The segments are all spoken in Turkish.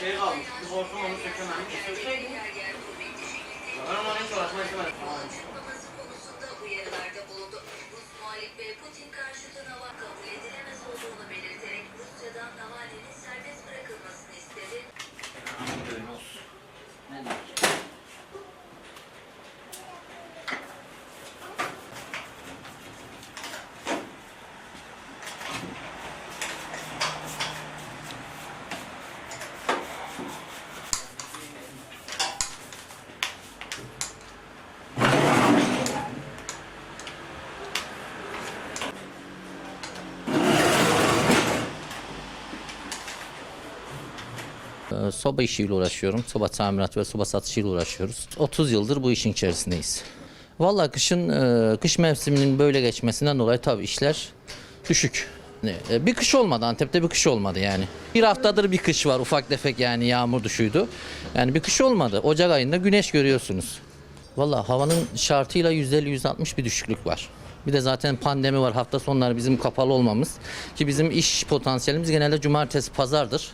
şey kalmış. Bir korktum onu çekemedim. Soba işiyle uğraşıyorum. Soba tamirat ve soba satışıyla uğraşıyoruz. 30 yıldır bu işin içerisindeyiz. Vallahi kışın e, kış mevsiminin böyle geçmesinden dolayı tabii işler düşük. E, Bir kış olmadı Antep'te bir kış olmadı yani. Bir haftadır bir kış var ufak tefek yani yağmur düşüydü. Yani bir kış olmadı. Ocak ayında güneş görüyorsunuz. Vallahi havanın şartıyla %50-%60 bir düşüklük var. Bir de zaten pandemi var. Hafta sonları bizim kapalı olmamız. Ki bizim iş potansiyelimiz genelde cumartesi pazardır.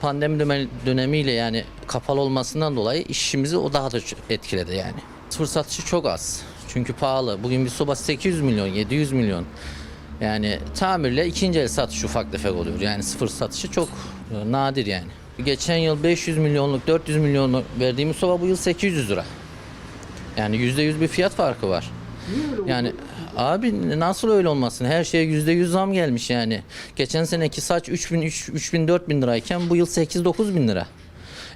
Pandemi dönem- dönemiyle yani kapalı olmasından dolayı işimizi o daha da etkiledi yani. Sıfır satışı çok az. Çünkü pahalı. Bugün bir soba 800 milyon, 700 milyon. Yani tamirle ikinci el satış ufak tefek oluyor. Yani sıfır satışı çok e, nadir yani. Geçen yıl 500 milyonluk, 400 milyonluk verdiğimiz soba bu yıl 800 lira. Yani %100 bir fiyat farkı var. Yani abi nasıl öyle olmasın? Her şeye %100 zam gelmiş yani. Geçen seneki saç 3000 üç- 3000 4000 lirayken bu yıl 8 9000 lira.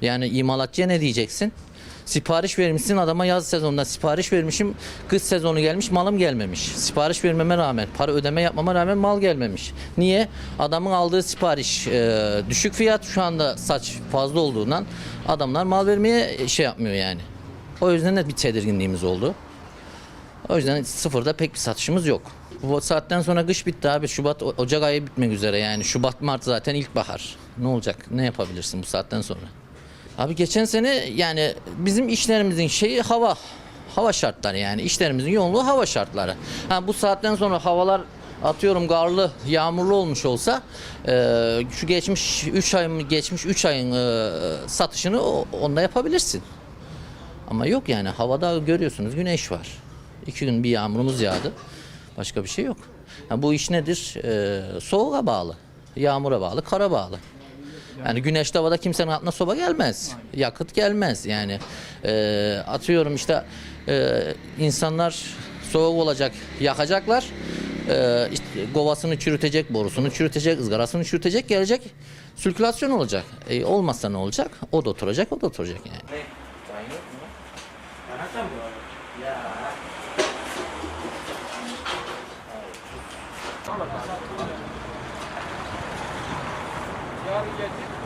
Yani imalatçıya ne diyeceksin? Sipariş vermişsin adama yaz sezonunda sipariş vermişim kış sezonu gelmiş malım gelmemiş. Sipariş vermeme rağmen para ödeme yapmama rağmen mal gelmemiş. Niye? Adamın aldığı sipariş e, düşük fiyat şu anda saç fazla olduğundan adamlar mal vermeye şey yapmıyor yani. O yüzden de bir tedirginliğimiz oldu. O yüzden sıfırda pek bir satışımız yok. Bu saatten sonra kış bitti abi. Şubat, Ocak ayı bitmek üzere yani. Şubat, Mart zaten ilkbahar. Ne olacak? Ne yapabilirsin bu saatten sonra? Abi geçen sene yani bizim işlerimizin şeyi hava. Hava şartları yani. işlerimizin yoğunluğu hava şartları. Ha, bu saatten sonra havalar atıyorum garlı, yağmurlu olmuş olsa e, şu geçmiş 3 ayın geçmiş 3 ayın e, satışını onda yapabilirsin. Ama yok yani havada görüyorsunuz güneş var. İki gün bir yağmurumuz yağdı. Başka bir şey yok. Ha, bu iş nedir? Ee, soğuğa bağlı. Yağmura bağlı, kara bağlı. Yani güneşli havada kimsenin aklına soba gelmez. Yakıt gelmez. Yani e, atıyorum işte e, insanlar soğuk olacak, yakacaklar. E, işte kovasını çürütecek, borusunu çürütecek, ızgarasını çürütecek, gelecek. Sirkülasyon olacak. E, olmazsa ne olacak? O da oturacak, o da oturacak yani. Anahtar mı? Yarın getir.